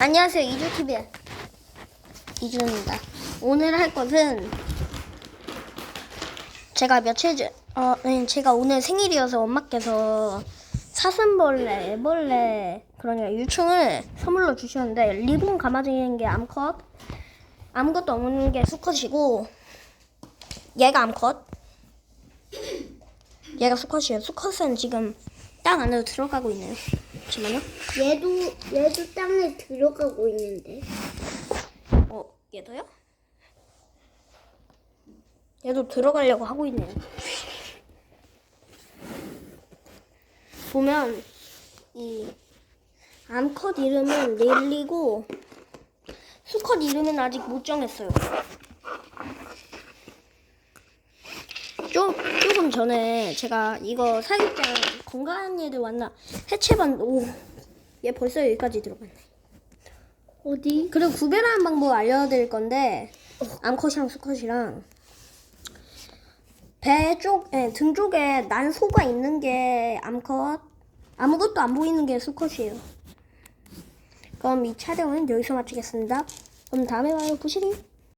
안녕하세요 이주TV의 이주입니다. 오늘 할 것은 제가 며칠 전 어, 네, 제가 오늘 생일이어서 엄마께서 사슴벌레, 애벌레 그러니까 유충을 선물로 주셨는데 리본 감아지는 게 암컷 아무것도 없는 게 수컷이고 얘가 암컷. 얘가 수컷이에요. 수컷은 지금 땅 안으로 들어가고 있네요 잠시만요 얘도 얘도 땅에 들어가고 있는데. 어, 얘도요? 얘도 들어가려고 하고 있네요. 보면 이 암컷 이름은 릴리고 수컷 이름은 아직 못 정했어요. 좀, 조금 전에 제가 이거 사육장 건강한 얘들 왔나 해체반 오, 얘 벌써 여기까지 들어갔네. 어디? 그리고 구별하는 방법 알려드릴 건데 암컷이랑 수컷이랑 배 쪽, 예, 등 쪽에 난소가 있는 게 암컷, 아무것도 안 보이는 게 수컷이에요. 그럼 이 촬영은 여기서 마치겠습니다. 그럼 다음에 봐요, 부시리.